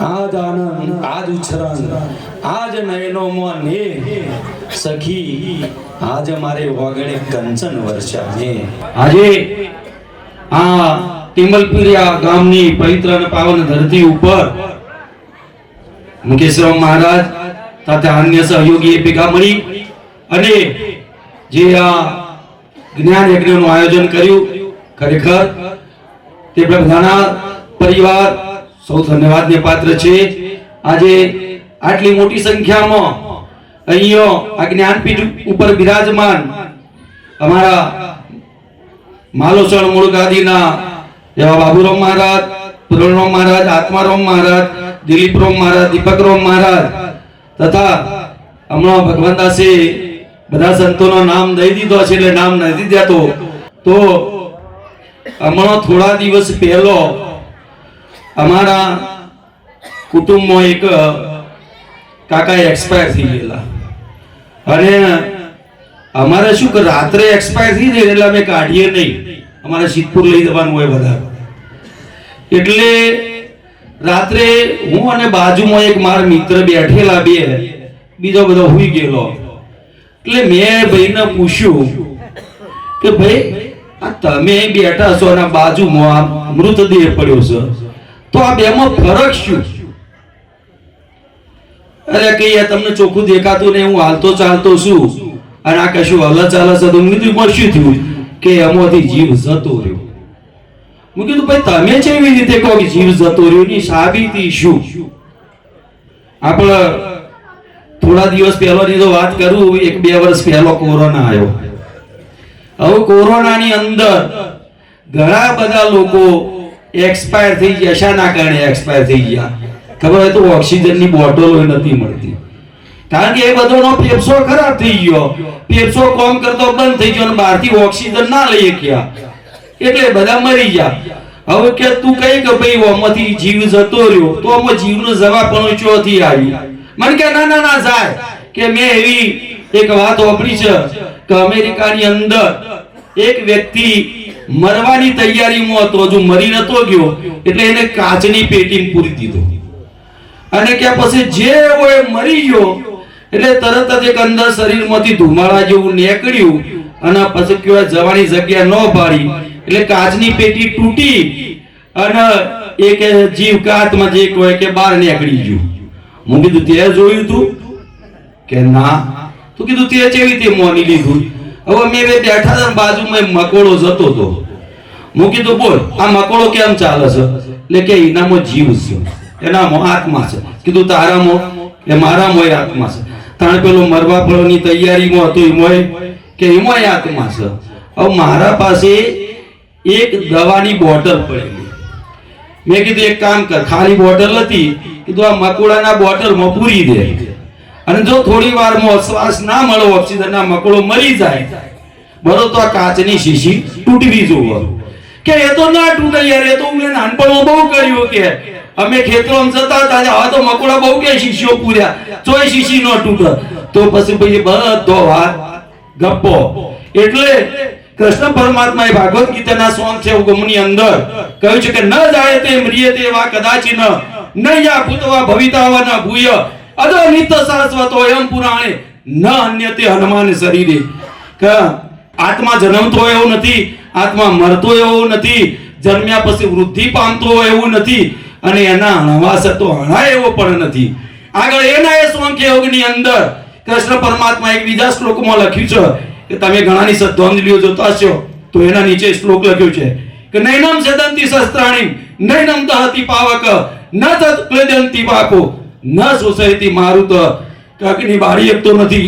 આજ આનંદ આજ ઉછરણ આજ નયનોમાં ને સખી, આજ મારે વાગણે કંચન વર્ષા ને આજે આ તિમલપુરિયા ગામની પવિત્ર અને પાવન ધરતી ઉપર મુકેશરાવ મહારાજ સાથે અન્ય સહયોગી ભેગા મળી અને જે આ જ્ઞાન યજ્ઞનું આયોજન કર્યું ખરેખર તે બધાના પરિવાર સૌ ધન્યવાદને પાત્ર છે. આજે આટલી મોટી સંખ્યામાં અહીંયો આ જ્ઞાનપીઠ ઉપર બિરાજમાન અમારા માલોસણ મૂળ એવા બાબુરામ મહારાજ પુરણરામ મહારાજ, આત્મારામ મહારાજ, દિલીપરામ મહારાજ, દીપકરામ મહારાજ તથા હમણાં ભગવાનદાસે બધા સંતોનો નામ દઈ દીધો છે એટલે નામ નથી દેતો. તો હમણાં થોડા દિવસ પહેલો અમારા કુટુંબમાં એક કાકા એક્સપાયર થઈ ગયેલા. અને અમારે શું કે રાત્રે એક્સપાયર થઈ જાય એટલે અમે કાઢીએ નહીં. અમારે સિદ્ધપુર લઈ જવાનું હોય બધા એટલે રાત્રે હું અને બાજુમાં એક મારા મિત્ર બેઠેલા બે, બીજો બધો હુઈ ગયેલો. એટલે મેં ભાઈને પૂછ્યું કે ભાઈ, આ તમે બેઠા છો અને બાજુમાં મૃતદેહ પડ્યો છે. તો આ બેમાં ફરક શું? અરે કહીએ તમને ચોખ્ખું દેખાતું ને હું હાલતો ચાલતો છું. અને આ કશું હલ ચાલે છે તો મેં કીધું શું થયું? કે એમાંથી જીવ જતો રહ્યો. મેં કીધું, ભાઈ, તમે છે એવી રીતે કહો જીવ જતો રહ્યો? ની સાબિતી શું? આપણે થોડા દિવસ પહેલાની તો વાત કરું, એક બે વર્ષ પહેલો કોરોના આવ્યો. હવે કોરોનાની અંદર ઘણા બધા લોકો એક્સપાયર થઈ ગયા. શાના કારણે એક્સપાયર થઈ ગયા. ખબર હોય તો ઓક્સિજનની બોટલો નથી મળતી. કારણ કે એ બધોનો ફેફસો ખરાબ થઈ ગયો. ફેફસો કોમ કરતો બંધ થઈ ગયો અને બહારથી ઓક્સિજન ના લઈ ગયા એટલે બધા મરી ગયા. હવે કે તું કઈ કે ભાઈ ઓમાંથી જીવ જતો રહ્યો, તો અમે જીવનો જવાબ પણ ચોથી આવી? મને કે, ના ના ના જાય કે મેં એવી એક વાત વાપરી છે કે અમેરિકાની અંદર એક વ્યક્તિ મરવાની તૈયારીમાં હતો, હજુ મરી નતો ગયો, એટલે એને કાચની પેટી પૂરી દીધો. અને કે પછી જે હોય મરી ગયો, એટલે તરત જ એક અંદર શરીરમાંથી ધુમાડા જેવું નીકળ્યું અને પછી કહેવાય જવાની જગ્યા ન પાડી, એટલે કાચની પેટી તૂટી અને એક જીવ કાચમાં જે કોઈ કે બહાર નીકળી ગયું. હું કીધું, તે જોયું તું? કે ના. તું કીધું, તે કેવી રીતે મોની લીધું? હવે મેં બે બેઠા હતા બાજુમાં મકોડો જતો હતો. હું કીધું, બોલ, આ મકોડો કેમ ચાલે છે? એટલે કે એનામાં જીવ છે. એનામાં આત્મા છે. કીધું, તારામાં એ મારામાં આત્મા છે. તાણ પેલો મરવા ફળોની તૈયારીમાં હતો એમાં કે એમાં આત્મા છે. હવે મારા પાસે એક દવાની બોટલ પડેલી. મેં કીધું, એક કામ કર, ખાલી બોટલ હતી કીધું, આ મકોડાના બોટલમાં પૂરી દે. અને જો થોડી વારમાં શ્વાસ ના મળો ઓક્સિજન ના મકોડો મરી જાય બરો તો આ કાચની શીશી તૂટવી જોવો. કે એ તો ના તૂટે યાર, એ તો મેં નાનપણમાં બહુ કર્યું કે અમે ખેતરો જતા હતા હવે તો મકોડા બહુ કે શીશીઓ પૂર્યા. તોય શીશી ન તૂટે. તો પછી ભાઈ બધો વાત ગપ્પો. એટલે કૃષ્ણ પરમાત્મા એ ભાગવત ગીતાના સોંગ છે ઉગમની અંદર કહ્યું છે કે ન જાય તે મ્રિય તેવા કદાચ ન ન યા ભૂતવા ભવિતાવા ન ભૂય. અદ નિત્ય સરસ્વતો એમ પુરાણે ન અન્યતે હનુમાન શરીરે. કે, આત્મા જન્મતો એવો નથી, આત્મા મરતો એવો નથી, જન્મ્યા પછી વૃદ્ધિ પામતો એવું નથી, અને એના હણવાસ તો હણા એવો પણ નથી. આગળ એના એ યોગ યોગની અંદર કૃષ્ણ પરમાત્મા એક બીજા શ્લોકમાં લખ્યું છે કે તમે ઘણાની શ્રદ્ધાંજલિઓ જોતા હશો, તો એના નીચે શ્લોક લખ્યો છે કે નૈનમ સદંતી શસ્ત્રાણી, નૈનમ દહતી પાવક, ન તત ક્લેદંતી ન મારું તો કાકની બાળી શકતો નથી.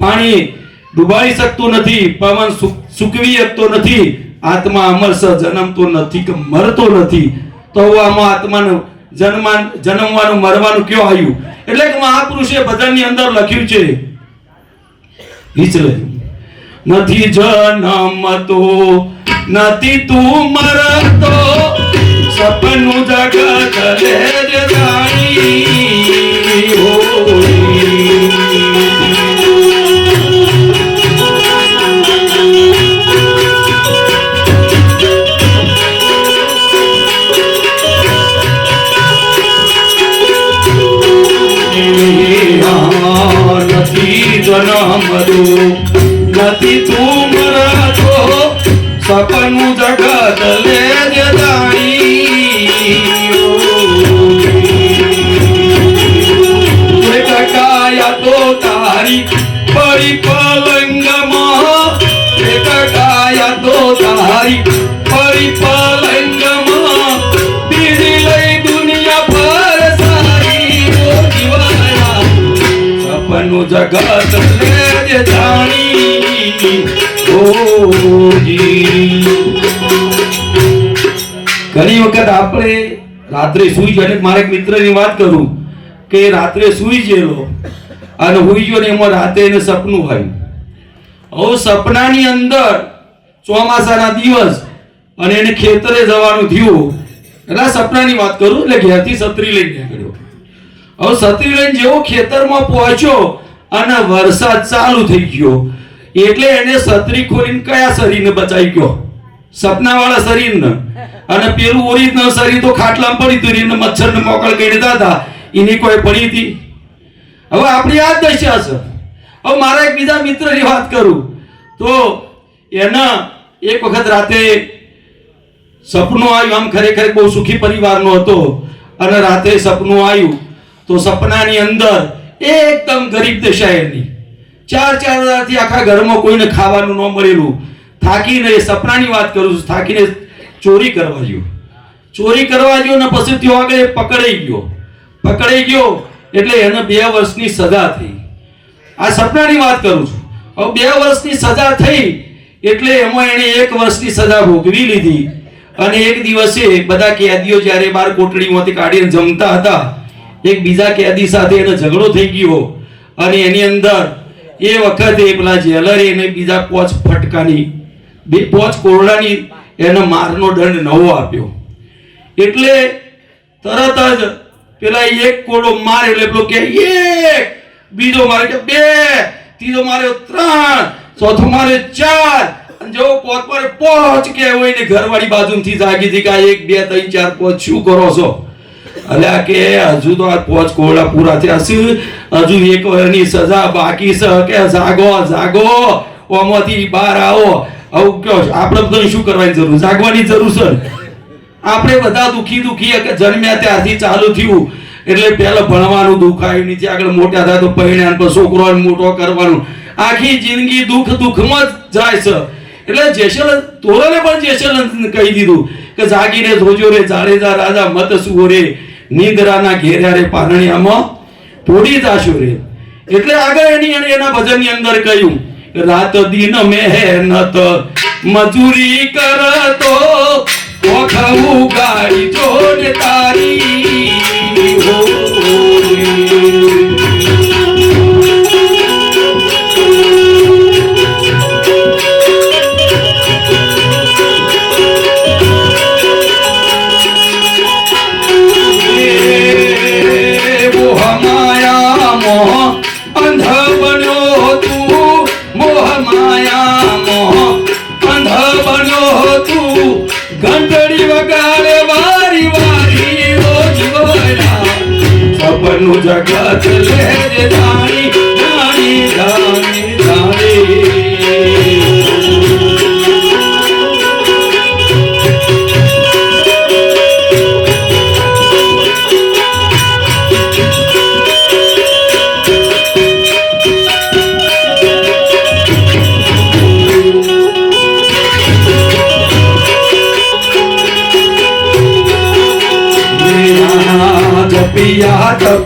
પાણી ડૂબાડી શકતું નથી, પવન સૂકવી શકતો નથી, આત્મા અમર જન્મતો નથી કે મરતો નથી. તો આમાં આત્માનું જન્માન, જન્મવાનું, મરવાનું કયો આવ્યું? એટલે કે મહાપુરુષે બધાની અંદર લખ્યું છે. નીચે નથી જન્મતો નથી તું મરતો, સપનું જગત રે જાણી સપનું જગત ઘણી વખત આપણે રાત્રે સુઈ જાય મારે એક મિત્રની વાત કરું કે રાત્રે સુઈ ગયેલો અને સુઈ ગયો ને એમાં રાતે એને સપનું હોય. હવે સપનાની અંદર ચોમાસાના દિવસ અને એને ખેતરે જવાનું થયું. એટલે સપનાની વાત કરું, એટલે ઘેરથી છત્રી લઈને નીકળ્યો. હવે છત્રી લઈને જેવો ખેતરમાં પહોંચ્યો અને વરસાદ ચાલુ થઈ ગયો. એટલે એને સત્રી ખોલીને કયા શરીરને બચાવી ગયો? સપનાવાળા શરીરને. અને પેલું ઓરિજિનલ શરીર તો ખાટલામાં પડી હતું એને મચ્છરને મોકળ કરી હતા. એની કોઈ પડી હતી? હવે આપણી આ દશા છે. હવે મારા એક બીજા મિત્રની વાત કરું. તો એના એક વખત રાતે સપનું આવ્યું, આમ ખરેખર બહુ સુખી પરિવારનો હતો. અને રાતે સપનું આવ્યું તો સપનાની અંદર એકદમ ગરીબ તે શહેરની. ચાર ચાર હજારથી આખા ઘરમાં કોઈને ખાવાનું ન મળેલું. થાકીને એ સપનાની વાત કરું છું, થાકીને ચોરી કરવા ગયો. ચોરી કરવા ગયો ને પછી ત્યાં આગળ પકડાઈ ગયો. પકડાઈ ગયો એટલે એને બે વર્ષની સજા થઈ. આ સપનાની વાત કરું છું. હવે બે વર્ષની સજા થઈ એટલે એમાં એણે એક વર્ષની સજા ભોગવી લીધી. અને એક દિવસે બધા કેદીઓ જ્યારે બાર કોટડીમાંથી કાઢીને જમતા હતા એક બીજા કેદી સાથે એનો ઝઘડો થઈ ગયો અને એની અંદર એ વખતે પેલા જેલરે એને બીજા પોચ ફટકાની, બે પોચ કોરડાની એને મારનો દંડ નવો આપ્યો. એટલે તરત જ પેલા એક કોડો મારે એટલે પેલો કે, એક! બીજો મારે કે, બે! ત્રીજો મારે ત્રણ! ચોથો મારે ચાર! જો પોત પર પોચ કે હોય ને ઘરવાળી બાજુથી જાગી હતી કે એક, બે, ત્રણ, ચાર, પોચ, શું કરો છો? અલ્યા કે હજુ તો આ પોચ કોળા પૂરા થયા છે. હજુ એક વર્ષની સજા બાકી છે. કે જાગો જાગો. ઓમાંથી બહાર આવો. આવું કયો આપણે બધું શું કરવાની જરૂર? જાગવાની જરૂર છે. આપણે બધા દુખી દુખી જન્મ્યા ત્યારથી ચાલુ થયું. એટલે પહેલા ભણવાનું દુખાયું નીચે આગળ મોટા થાય તો પરિણામ પર છોકરો મોટો કરવાનું. આખી જિંદગી દુઃખ દુઃખમાં જ જાય છે. એટલે જેસલ તોરણે પણ જેસલ કહી દીધું કે જાગીને જોજો રે, જાડેજા રાજા મત સુવો રે. નિંદરાના ઘેર્યા પારણિયામાં પૂરી જાશો રે. એટલે આગળ એની એના ભજનની અંદર કહ્યું રાત દિન મહેનત મજૂરી કરતો ઓખવું ગાડી જોડ તારી. હો.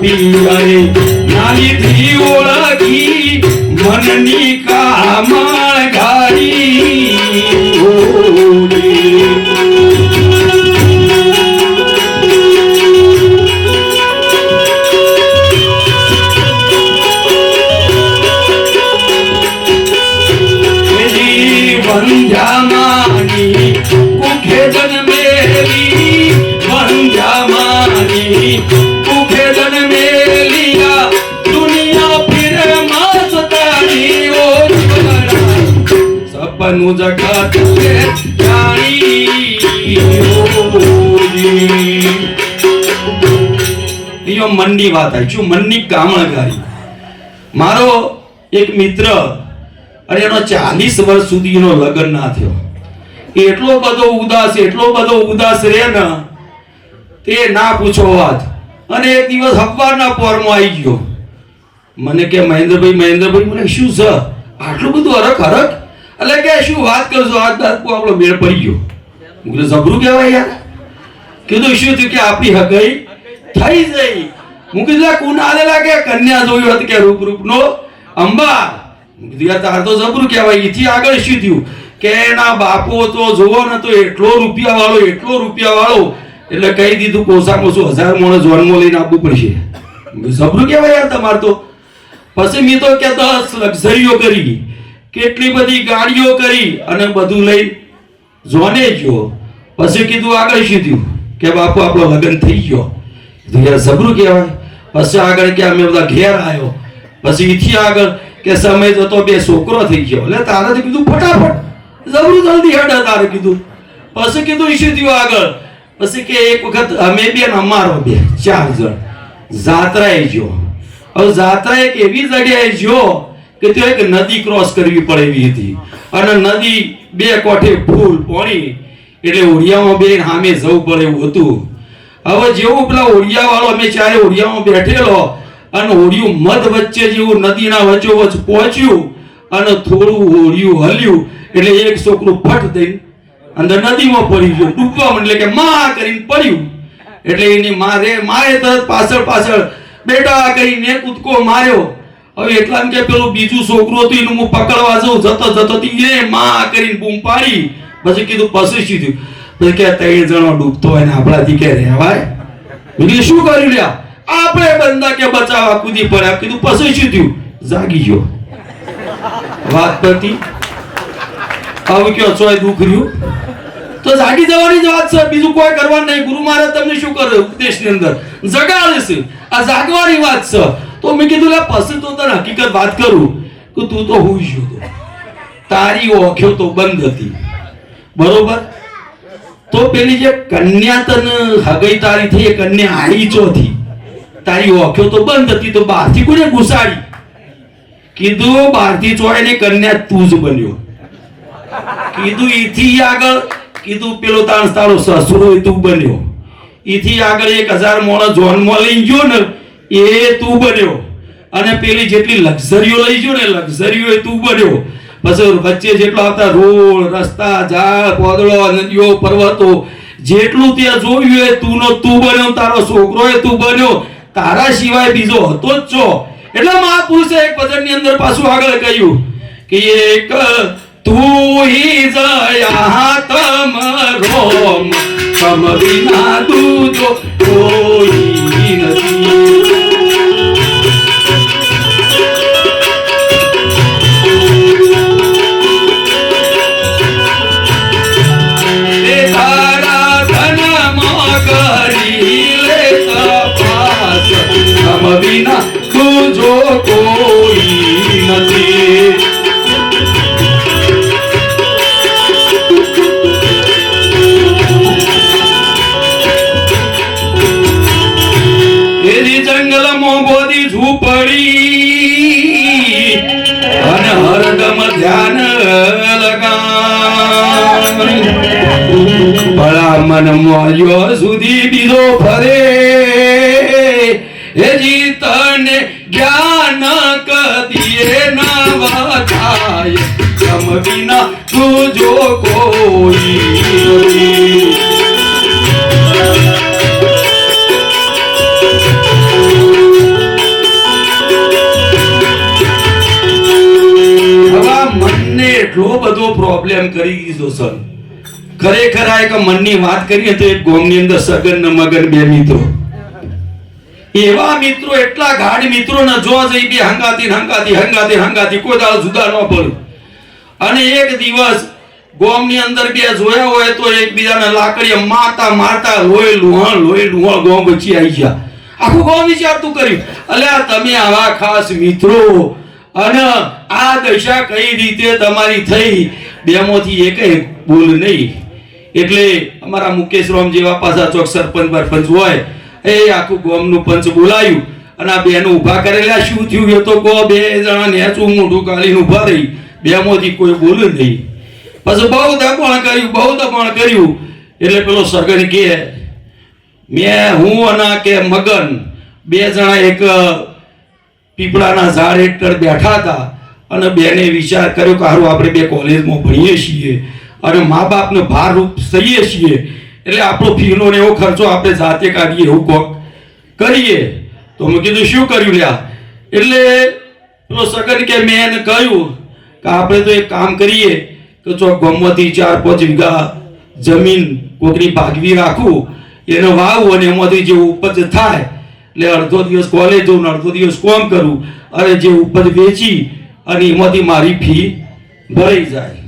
দিবারে મનની વાત આવી. છું મનની કામણકારી મારો એક મિત્ર અને એનો ચાલીસ વર્ષ સુધી એનો લગ્ન ના થયો. એટલો બધો ઉદાસ, એટલો બધો ઉદાસ રહે ને, તે ના પૂછો વાત. અને એક દિવસ અખબારના પોરમાં આવી ગયો. મને કે, મહેન્દ્રભાઈ મહેન્દ્રભાઈ, મને શું છે? આટલું બધું હરખ હરખ એટલે કે શું વાત કરશો આજ દાદુ આપણો મેળ પડી ગયો. હું કીધું, જબરું કહેવાય યાર. કીધું, શું થયું કે આપણી હગઈ થઈ જઈ? હું કીધું કુન આલેલા કે કન્યા જોયું હતું કે રૂપ રૂપનો અંબા હું કીધું, યાર, તાર તો જબરું કહેવાય. એથી આગળ શું થયું? કે એના બાપો તો જોવો ને તો એટલો રૂપિયા વાળો એટલો રૂપિયા વાળો એટલે કહી દીધું, કોસામાં ઓછું હજાર મોણસ જન્મો લઈને આપવું પડશે? જબરું કહેવાય યાર તમારે તો. પછી મેં તો કે દસ લક્ઝરીઓ કરી. કેટલી બધી ગાડીઓ કરી અને બધું લઈ જોને ગયો. પછી કીધું આગળ થયું? કે બાપુ, આપણો લગ્ન થઈ ગયો. કીધું યાર કહેવાય. પછી આગળ કે અમે બધા ઘેર આવ્યો. પછી ઈથી આગળ કે સમય જતો બે છોકરો થઈ ગયો. એટલે તારે તો કીધું ફટાફટ, જબરું જલ્દી હેડ તારે કીધું. પછી કીધું ઈશ્યુ થયું આગળ? પછી કે એક વખત અમે બે ને અમારો બે, ચાર જણ. જાત્રાએ ગયો. હવે જાત્રા એક એવી જગ્યાએ ગયો કે ત્યાં એક નદી ક્રોસ કરવી પડે એવી હતી. અને નદી બે કોઠે ફૂલ પાણી, એટલે ઓડિયામાં બે સામે જવું પડે એવું હતું. હવે જેવું પેલા ઓડિયા વાળો અમે ચારે ઓડિયામાં બેઠેલો, અને ઓડિયું મધ વચ્ચે જેવું નદીના વચ્ચોવચ પહોંચ્યું, અને થોડું ઓડિયું હલ્યું, એટલે એક છોકરું ફટ દઈને અંદર નદીમાં પડી ગયું. ડૂબવા એટલે કે માં કરીને પડ્યું. એટલે એની મારે મારે તરત પાછળ પાછળ બેટા કરીને કૂદકો માર્યો. હવે એટલા કે પેલું બીજું છોકરું હતું, એનું હું પકડવા જઉં, જતો જતો એ માં કરીને બૂમ પાડી. પછી કીધું પછી થયું. પછી કે ત્રણ જણો ડૂબતો હોય ને આપણાથી કે રહેવાય મેં શું કર્યું લ્યા? આપણે બંદા કે બચાવવા કૂદી પડ્યા. કીધું પછી થયું. જાગી ગયો. વાત પરથી હવે કયો ચોય દુઃખ રહ્યું? તો જાગી જવાની જ વાત છે, બીજું કોઈ કરવાનું નહીં. ગુરુ મહારાજ તમને શું કરે? ઉપદેશની અંદર જગાડે છે. આ જાગવાની વાત છે. તો મેં કીધું, લે, પછી તો તને હકીકત વાત કરું. કે તું તો હું ગયો તારી ઓખ્યો તો બંધ હતી. બરોબર? તો પેલી જે કન્યા તને હગઈ તારી થઈ, એ કન્યા આવી ચોથી તારી ઓખ્યો તો બંધ હતી, તો બહારથી કોને ઘુસાડી કીધું, બહારથી ચોય ને કન્યા તું જ બન્યો. કીધું, ઈથી આગળ. કીધું, પેલો તાણ તારો સસુરો તું બન્યો. ઈથી આગળ એક હજાર મોણસ જોનમાં લઈ ગયો ને એ તું બન્યો. અને પેલી જેટલી લક્ઝરીઓ લઈ ગયો ને લક્ઝરીઓ એ તું બન્યો. પછી વચ્ચે જેટલો આવતા રોડ, રસ્તા, ઝાડ, પોદળો, નદીઓ, પર્વતો, જેટલું ત્યાં જોયું એ તું નો તું બન્યો તારો છોકરો એ તું બન્યો. તારા સિવાય બીજો હતો જ છો. એટલે મહાપુરુષે એક ભજનની અંદર પાછું આગળ કહ્યું કે, એક તું હી જયા તમ વિના તો કોઈ ભલા મન મોર્યો સુધી બીજો ફરે. એ જીતને જ્ઞાન કદીએ ના વાચાય તમ વિના કોઈ હવે આ મનને એટલો બધો પ્રોબ્લેમ કરી દીધો, સર. ખરેખર આ એક મનની વાત કરીએ તો એક ગોમની અંદર સગન ને મગન બે મિત્રો. એવા મિત્રો, એટલા ગાઢ મિત્રો ને જો જઈ બે હંગાતી ને હંગાતી હંગાતી હંગાતી, કોઈ દાળ જુદા ન પડ્યું અને એક દિવસ ગોમની અંદર બે જોયા હોય તો એકબીજાને લાકડીએ મારતા મારતા લોહી લુહાણ લોહી લુહાણ ગોમ બચી આવી ગયા. આખું ગોમ વિચારતું કર્યું. અલ્યા તમે આવા ખાસ મિત્રો. અને આ દશા કઈ રીતે તમારી થઈ? બેમાંથી એક બોલ નહીં. એટલે અમારા મુકેશ રામ જેવા પાછા ચોક સરપંચ બરપંચ હોય, એ આખું ગોમનું પંચ બોલાયું અને આ બેનો ઊભા કરેલા. શું થયું? એ તો કહો, બે જણા નેચું મોઢું કાઢીને ઊભા રહી. બેમાંથી કોઈ બોલ્યું નહીં. પછી બહુ દબાણ કર્યું, બહુ દબાણ કર્યું. એટલે પેલો સગન કહે, મેં હું અને કે મગન બે જણા એક પીપળાના ઝાડ હેઠળ બેઠા હતા. અને બેને વિચાર કર્યો કે હારું, આપણે બે કોલેજમાં ભણીએ છીએ. અને મા બાપનો ભારરૂપ થઈએ છીએ. એટલે આપણો ફીનો ને એવો ખર્ચો આપણે જાતે કાઢીએ એવું કોક કરીએ. તો મેં કીધું, શું કર્યું લ્યા? એટલે પેલો સગન કે મેં એને કહ્યું કે આપણે તો એક કામ કરીએ કે ચોક ગમવાથી ચાર પાંચ વીઘા જમીન કોકની ભાગવી રાખું, એને વાવું અને એમાંથી જે ઉપજ થાય, એટલે અડધો દિવસ કોલેજ જવું અડધો દિવસ કોમ કરું અને જે ઉપજ વેચી અને એમાંથી મારી ફી ભરાઈ જાય.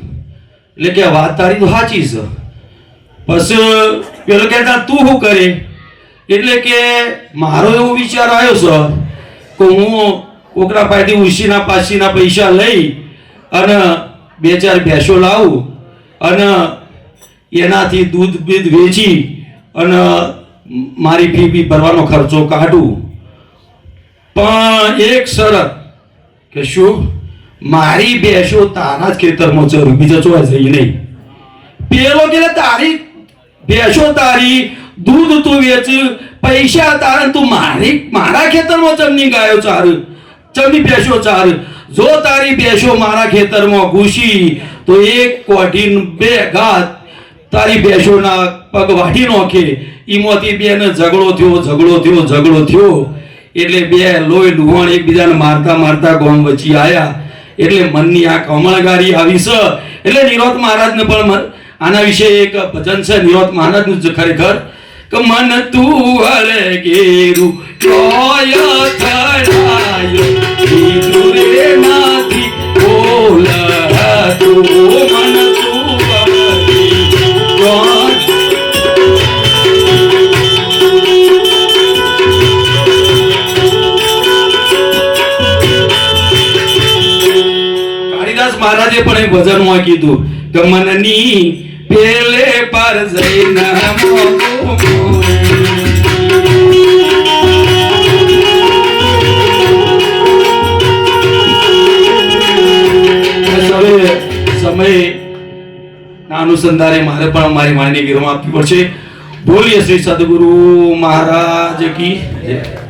એટલે કે વાત તારી તો સાચી છે. બસ, પેલો કહેતા, તું શું કરે? એટલે કે મારો એવો વિચાર આવ્યો છે કે હું કોકના પાસેથી ઉશીના પાસીના પૈસા લઈ અને બે ચાર ભેંસો લાવું અને એનાથી દૂધ બીધ વેચી અને મારી ફી બી ભરવાનો ખર્ચો કાઢું. પણ એક શરત કે શું? મારી બેસો તારા જ ખેતરમાં ચરું બીજા ચોય જઈ નહીં. પેલો કે તારી બેસો તારી દૂધ તું વેચ, પૈસા તારે, તું મારી, મારા ખેતરમાં ચમની ગાયો ચાર, ચમની બેસો ચાર. જો તારી બેસો મારા ખેતરમાં ઘૂસી, તો એક કોઢી બે ઘાત તારી બેસોના પગ વાઢી નોખે. ઈમાંથી બેને ઝઘડો થયો ઝઘડો થયો ઝઘડો થયો. એટલે બે લોહી લુહાણ એકબીજાને મારતા મારતા ગોમ વચ્ચે આયા. એટલે મનની આ કમળગારી આવી છે એટલે મહારાજ મહારાજને પણ આના વિશે એક ભજન છે નિરોત મહારાજનું જ ખરેખર. કે મન તું હરે ગેરું જોય થરાય. મહારાજે પણ એક ભજનમાં કીધું કે મનની પેલે પર સમય અનુસંધાને મારે પણ મારી માની ગીરમાં આપવી પડશે. બોલીએ શ્રી સદગુરુ મહારાજ કી જય.